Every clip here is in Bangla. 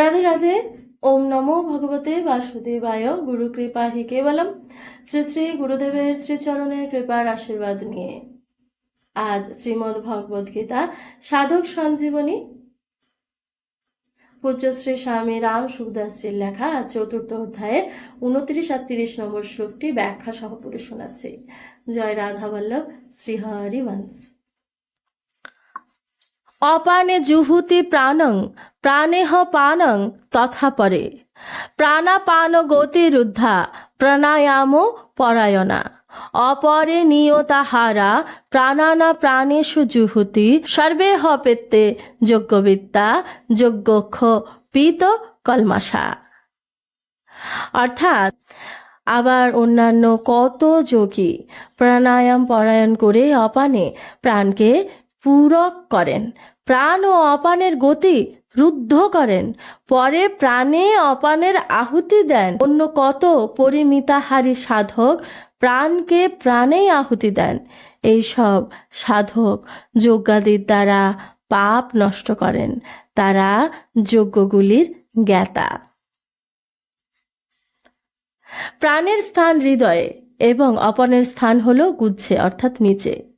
রাধে রাধে। ওম নমো ভগবতে বাসুদেবায়। গুরু কৃপা হি কেবলম। শ্রী শ্রী গুরুদেবের শ্রীচরণের কৃপার আশীর্বাদ নিয়ে। আজ শ্রীমদ্ ভগবদ গীতা সাধক সঞ্জীবনী। পূজ্য শ্রী স্বামী রাম সুখদাসজির লেখা চতুর্থ অধ্যায়ের উনত্রিশ আর তিরিশ নম্বর শ্লোকটি ব্যাখ্যা সহ পড়ে শোনাচ্ছি। জয় রাধা বল্লভ। শ্রীহরি বংশ অপানে জুহুতি প্রাণং প্রাণেহ পানং তথা পরে। প্রাণাপান গতিরুদ্ধা প্রাণায়াম পরায়ণা। অপরে নিয়তাহারা প্রাণানা প্রাণেষু জুহুতি সর্বে হপেত্তে যজ্ঞবিদ্যা যজ্ঞক্ষ পিত কলমাশা। অর্থাৎ আবার অন্যান্য কত যোগী প্রাণায়াম পরায়ণ করে অপানে প্রাণকে পূরক করেন। প্রাণ ও অপানের গতি রুদ্ধ করেন। পরে প্রাণে অপানের আহুতি দেন। অন্য কত পরিমিতাহারী সাধক প্রাণকে প্রাণেই আহুতি দেন। এইসব সাধক যজ্ঞাদির দ্বারা পাপ নষ্ট করেন। তারা যজ্ঞগুলির জ্ঞাতা। প্রাণের স্থান হৃদয়ে এবং অপনের স্থান হলো গুচ্ছে অর্থাৎ নিচে।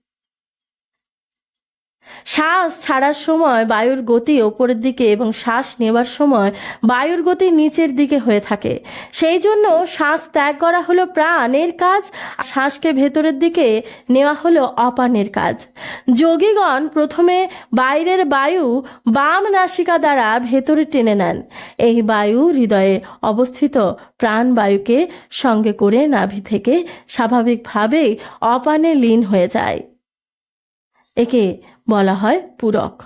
শ্বাস ছাড়ার সময় বায়ুর গতি ওপরের দিকে এবং শ্বাস নেবার সময় বায়ুর গতি নিচের দিকে হয়ে থাকে। সেই জন্য শ্বাস ত্যাগ করা হলো প্রাণের কাজ শ্বাসকে ভেতরের দিকে নেওয়া হলো অপানের কাজ। যোগীগণ প্রথমে বাইরের বায়ু বাম নাসিকা দ্বারা ভেতরে টেনে নেন। এই বায়ু হৃদয়ে অবস্থিত প্রাণবায়ুকে সঙ্গে করে নাভি থেকে স্বাভাবিকভাবেই অপানে লীন হয়ে যায়। একে বলা হয় পূরক।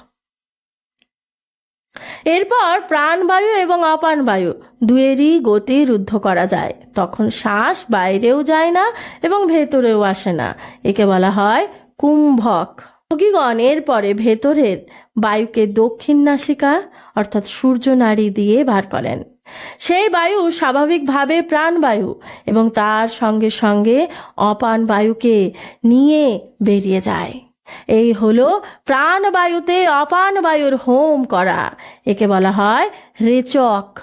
এরপর প্রাণবায়ু এবং অপান বায়ু দুয়েরই গতি রুদ্ধ করা যায়। তখন শ্বাস বাইরেও যায় না এবং ভেতরেও আসে না। একে বলা হয় কুম্ভক। যোগীগণ এরপরে ভেতরের বায়ুকে দক্ষিণ নাসিকা, অর্থাৎ সূর্য নাড়ি দিয়ে বার করেন। সেই বায়ু স্বাভাবিকভাবে প্রাণবায়ু এবং তার সঙ্গে সঙ্গে অপান বায়ুকে নিয়ে বেরিয়ে যায়। এই হলো প্রাণবায়ুতে অপান বায়ুর হোম করা। একে বলা হয় রেচক।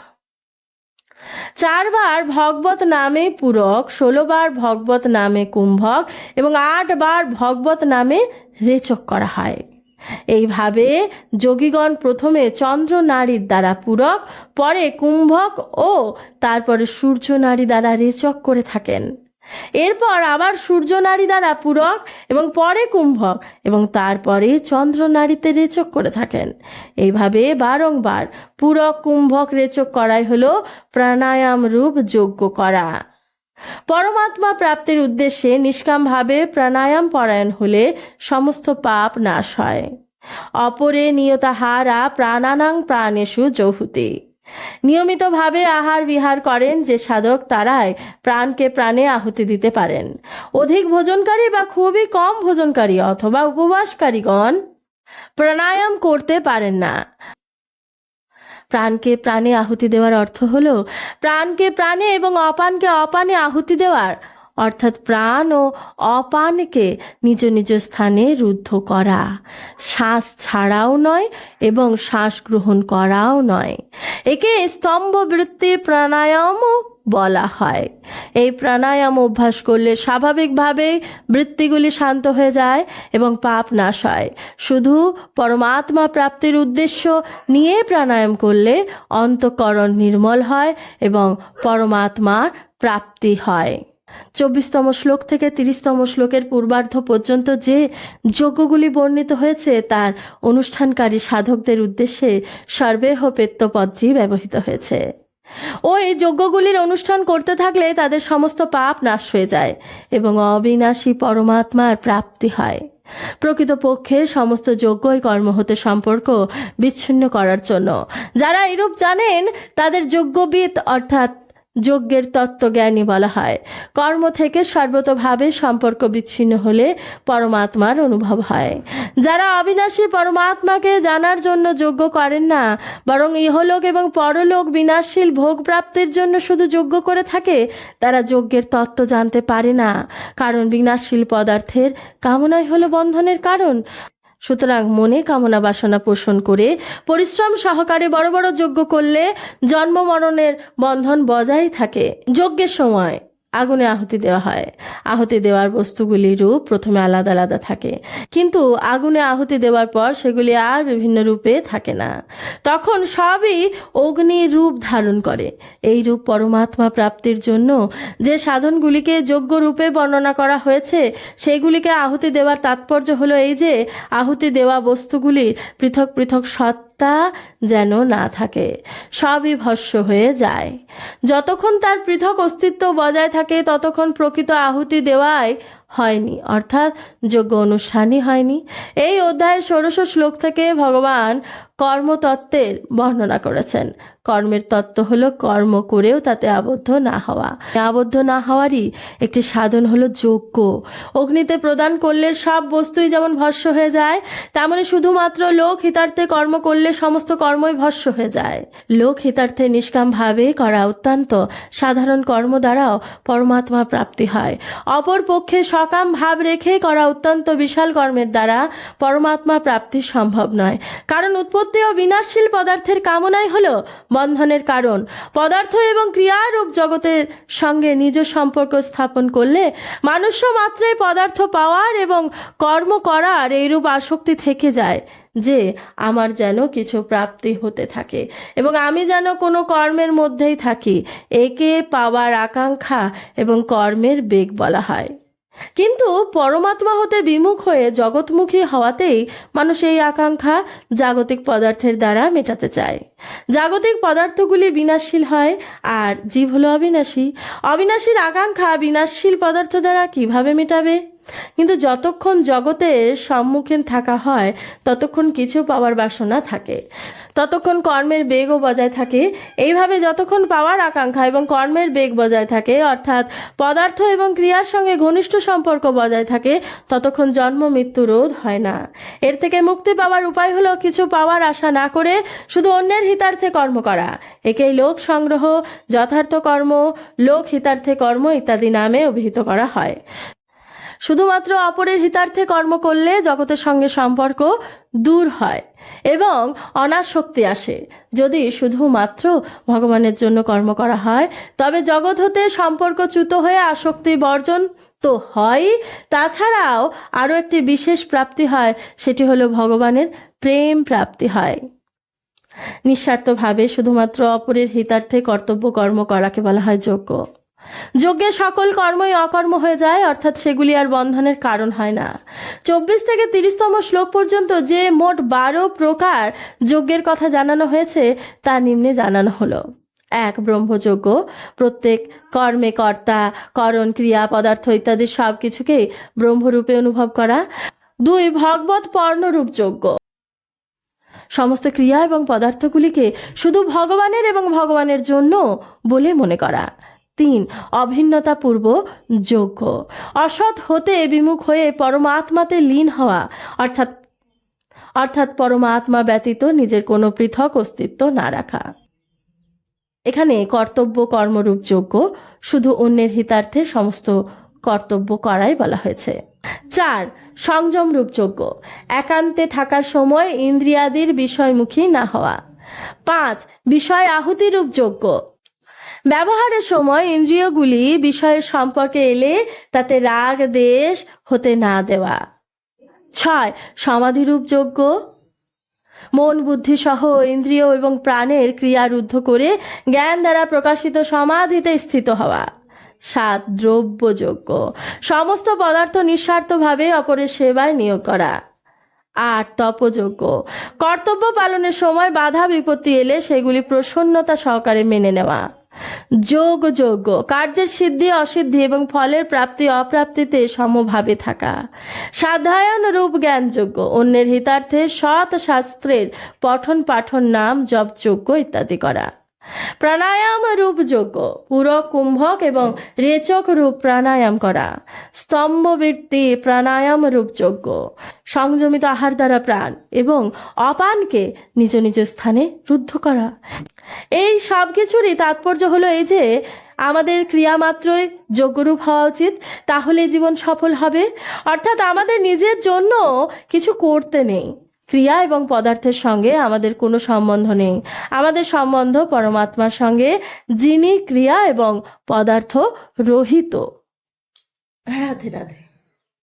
চারবার ভগবত নামে পূরক, ষোলোবার ভগবত নামে কুম্ভক এবং আটবার ভগবত নামে রেচক করা হয়। এইভাবে যোগীগণ প্রথমে চন্দ্র নারীর দ্বারা পূরক, পরে কুম্ভক ও তারপরে সূর্য নারী দ্বারা রেচক করে থাকেন। এরপর আবার সূর্য নারী দ্বারা পূরক এবং পরে কুম্ভক এবং তারপরে চন্দ্র নারীতে রেচক করে থাকেন। এইভাবে বারংবার পূরক, কুম্ভক রেচক করাই হলো প্রাণায়াম রূপ যোগ্য করা। পরমাত্মা প্রাপ্তির উদ্দেশ্যে নিষ্কামভাবে প্রাণায়াম পরায়ণ হলে সমস্ত পাপ নাশ হয়। অপরে নিয়তাহারা প্রাণানাং প্রাণেষু জহুতি নিয়মিতভাবে আহার বিহার করেন যে সাধক তারাই প্রাণকে প্রাণে আহুতি দিতে পারেন। অধিক ভোজনকারী বা খুবই কম ভোজনকারী অথবা উপবাসকারীগণ প্রাণায়াম করতে পারেন না। প্রাণকে প্রাণে আহুতি দেওয়ার অর্থ হলো প্রাণকে প্রাণে এবং অপানকে অপানে আহুতি দেওয়ার অর্থাৎ প্রাণ ও অপানকে নিজ নিজ স্থানে রুদ্ধ করা। শ্বাস ছাড়াও নয় এবং শ্বাস গ্রহণ করাও নয়। একে স্তম্ভ বৃত্তি প্রাণায়ামও বলা হয়। এই প্রাণায়াম অভ্যাস করলে স্বাভাবিকভাবেই বৃত্তিগুলি শান্ত হয়ে যায় এবং পাপ নাশ হয়। শুধু পরমাত্মা প্রাপ্তির উদ্দেশ্য নিয়ে প্রাণায়াম করলে অন্তকরণ নির্মল হয় এবং পরমাত্মার প্রাপ্তি হয়। চব্বিশতম শ্লোক থেকে তিরিশতম শ্লোকের পূর্বার্ধ পর্যন্ত যে যজ্ঞগুলি বর্ণিত হয়েছে, তার অনুষ্ঠানকারী সাধকদের উদ্দেশ্যে সর্বেহ পেত্তপদ্জি ব্যবহৃত হয়েছে। ও এই যজ্ঞগুলির অনুষ্ঠান করতে থাকলে তাদের সমস্ত পাপ নাশ হয়ে যায় এবং অবিনাশী পরমাত্মার প্রাপ্তি হয়। প্রকৃতপক্ষে সমস্ত যজ্ঞই কর্ম হতে সম্পর্ক বিচ্ছিন্ন করার জন্য। যারা এরূপ জানেন, তাদের যজ্ঞবিদ অর্থাৎ যজ্ঞের তত্ত্বজ্ঞানী বলা হয়। কর্ম থেকে সর্বতভাবে সম্পর্ক বিচ্ছিন্ন হলে পরমাত্মার অনুভব হয়। যারা অবিনাশী পরমাত্মাকে জানার জন্য যোগ্য করেন না, বরং ইহলোক এবং পরলোক বিনাশীল ভোগ প্রাপ্তির জন্য শুধু যোগ্য করে থাকে, তারা যজ্ঞের তত্ত্ব জানতে পারে না। কারণ বিনাশীল পদার্থের কামনাই হলো বন্ধনের কারণ। সুতরাং মনে কামনা বাসনা পোষণ করে পরিশ্রম সহকারে বড় বড় যজ্ঞ করলে জন্ম মরণের বন্ধন বজায় থাকে। যজ্ঞের সময় আগুনে আহুতি দেওয়া হয়। আহুতি দেওয়ার বস্তুগুলির রূপ প্রথমে আলাদা আলাদা থাকে। কিন্তু আগুনে আহুতি দেওয়ার পর সেগুলি আর বিভিন্ন রূপে থাকে না। তখন সবই অগ্নির রূপ ধারণ করে। এই রূপ পরমাত্মা প্রাপ্তির জন্য যে সাধনগুলিকে যোগ্য রূপে বর্ণনা করা হয়েছে, সেগুলিকে আহুতি দেওয়ার তাৎপর্য হলো এই যে, আহুতি দেওয়া বস্তুগুলির পৃথক পৃথক সত্তা যেন না থাকে, সবই ভস্য হয়ে যায়। যতক্ষণ তার পৃথক অস্তিত্ব বজায় থাকে, ততক্ষণ প্রকৃত আহুতি দেওয়ায় হয়নি, অর্থাৎ যোগ্য অনুষ্ঠানই হয়নি। এই অধ্যায়ে ষোড়শ শ্লোক থেকে ভগবান কর্মতত্ত্বের বর্ণনা করেছেন। কর্মের তত্ত্ব হলো কর্ম করেও তাতে আবদ্ধ না হওয়া। আবদ্ধ না হওয়ারই একটি সাধন হলো যোগ্য অগ্নিতে প্রদান করলে সব বস্তুই যেমন ভস্য হয়ে যায়, তেমনি শুধুমাত্র লোক হিতার্থে কর্ম করলে সমস্ত কর্মই ভস্য হয়ে যায়। লোক হিতার্থে নিষ্কামভাবে করা অত্যন্ত সাধারণ কর্ম দ্বারাও পরমাত্মা প্রাপ্তি হয়। অপর পক্ষে সকাম ভাব রেখে করা অত্যন্ত বিশাল কর্মের দ্বারা পরমাত্মা প্রাপ্তি সম্ভব নয়। কারণ উৎপত্তি ও বিনাশশীল পদার্থের কামনাই হলো বন্ধনের কারণ। পদার্থ এবং ক্রিয়ারূপ জগতের সঙ্গে নিজ সম্পর্ক স্থাপন করলে মানুষ্য মাত্রে পদার্থ পাওয়ার এবং কর্ম করার এইরূপ আসক্তি থেকে যায় যে আমার যেন কিছু প্রাপ্তি হতে থাকে এবং আমি যেন কোনো কর্মের মধ্যেই থাকি। একে পাওয়ার আকাঙ্ক্ষা এবং কর্মের বেগ বলা হয়। কিন্তু পরমাত্মা হতে বিমুখ হয়ে জগৎমুখী হওয়াতেই মানুষ এই আকাঙ্ক্ষা জাগতিক পদার্থের দ্বারা মেটাতে চায়। জাগতিক পদার্থগুলি বিনাশশীল হয়, আর জীব হলো অবিনাশী। অবিনাশীর আকাঙ্ক্ষা বিনাশশীল পদার্থ দ্বারা কীভাবে মেটাবে? কিন্তু যতক্ষণ জগতের সম্মুখীন থাকা হয়, ততক্ষণ কিছু পাওয়ার বাসনা থাকে। ততক্ষণ কর্মের বেগও বজায় থাকে। এইভাবে যতক্ষণ পাওয়ার আকাঙ্ক্ষা এবং কর্মের বেগ বজায় থাকে, অর্থাৎ পদার্থ এবং ক্রিয়ার সঙ্গে ঘনিষ্ঠ সম্পর্ক বজায় থাকে, ততক্ষণ জন্ম, মৃত্যু, রোধ হয় না। এর থেকে মুক্তি পাওয়ার উপায় হলো কিছু পাওয়ার আশা না করে শুধু অন্যের হিতার্থে কর্ম করা। একেই লোক সংগ্রহ, যথার্থ কর্ম, লোক হিতার্থে কর্ম ইত্যাদি নামে অভিহিত করা হয়। শুধুমাত্র অপরের হিতার্থে কর্ম করলে জগতের সঙ্গে সম্পর্ক দূর হয় এবং অনাসক্তি আসে। যদি শুধুমাত্র ভগবানের জন্য কর্ম করা হয়, তবে জগৎ হতে সম্পর্কচ্যুত হয়ে আসক্তি বর্জন তো হয়। তাছাড়াও আরও একটি বিশেষ প্রাপ্তি হয়, সেটি হলো ভগবানের প্রেম প্রাপ্তি হয়। নিঃস্বার্থভাবে শুধুমাত্র অপরের হিতার্থে কর্তব্য কর্ম করাকে বলা হয় যোগ্য যজ্ঞে সকল কর্মই অকর্ম হয়ে যায়, অর্থাৎ সেগুলি আর বন্ধনের কারণ হয় না। চব্বিশ থেকে তিরিশতম শ্লোক পর্যন্ত যে মোট বারো প্রকার যজ্ঞের কথা জানানো হয়েছে, তা নিম্নে জানানো হলো। এক, ব্রহ্মযজ্ঞ। প্রত্যেক কর্মে কর্তা, করণ, ক্রিয়া, পদার্থ ইত্যাদি সব কিছুকেই ব্রহ্মরূপে অনুভব করা। দুই ভগবত পর্ণরূপ যজ্ঞ। সমস্ত ক্রিয়া এবং পদার্থগুলিকে শুধু ভগবানের এবং ভগবানের জন্য বলে মনে করা। তিন অভিন্নতাপূর্ব যোগ্য। অসৎ হতে বিমুখ হয়ে পরমাত্মাতে লীন হওয়া, অর্থাৎ অর্থাৎ পরমাত্মা ব্যতীত নিজের কোনো পৃথক অস্তিত্ব না রাখা। এখানে কর্তব্য, কর্মরূপ, যোগ্য শুধু অন্যের হিতার্থে সমস্ত কর্তব্য করাই বলা হয়েছে। চার সংযম রূপযোগ্য একান্তে থাকার সময় ইন্দ্রিয়াদির বিষয়মুখী না হওয়া। পাঁচ বিষয় আহুতি রূপযোগ্য ব্যবহারের সময় ইন্দ্রিয়গুলি বিষয়ের সম্পর্কে এলে তাতে রাগ, দেশ হতে না দেওয়া। ছয়, সমাধিরূপ যোগ্য মন, বুদ্ধি সহ ইন্দ্রিয় এবং প্রাণের ক্রিয়া রুদ্ধ করে জ্ঞান দ্বারা প্রকাশিত সমাধিতে স্থিত হওয়া। সাত দ্রব্যযোগ্য সমস্ত পদার্থ নিঃস্বার্থভাবে অপরের সেবায় নিয়োগ করা। আর তপযোগ্য কর্তব্য পালনের সময় বাধা বিপত্তি এলে সেগুলি প্রসন্নতা সহকারে মেনে নেওয়া। যোগ যোগ্য কার্যের সিদ্ধি, অসিদ্ধি এবং ফলের প্রাপ্তি, অপ্রাপ্তিতে সমভাবে থাকা। সাধারণ রূপ জ্ঞানযোগ্য। অন্যের হিতার্থে সৎ শাস্ত্রের পঠন পাঠন নাম জপযোগ্য ইত্যাদি করা। প্রাণায়াম রূপ যোগ্য। কুম্ভক এবং রেচক রূপ প্রাণায়াম করা। স্তম্ভবৃত্তি প্রাণায়াম রূপ যোগ্য। সংযমিত আহার দ্বারা প্রাণ এবং অপানকে নিজ নিজ স্থানে রুদ্ধ করা। এই সব কিছুরই তাৎপর্য হলো এই যে, আমাদের ক্রিয়া মাত্রই যোগ্যরূপ হওয়া উচিত তাহলে জীবন সফল হবে। অর্থাৎ আমাদের নিজের জন্য কিছু করতে নেই। ক্রিয়া এবং পদার্থের সঙ্গে আমাদের কোনো সম্বন্ধ নেই। আমাদের সম্বন্ধ পরমাত্মার সঙ্গে, যিনি ক্রিয়া এবং পদার্থ রহিত। রাধে রাধে।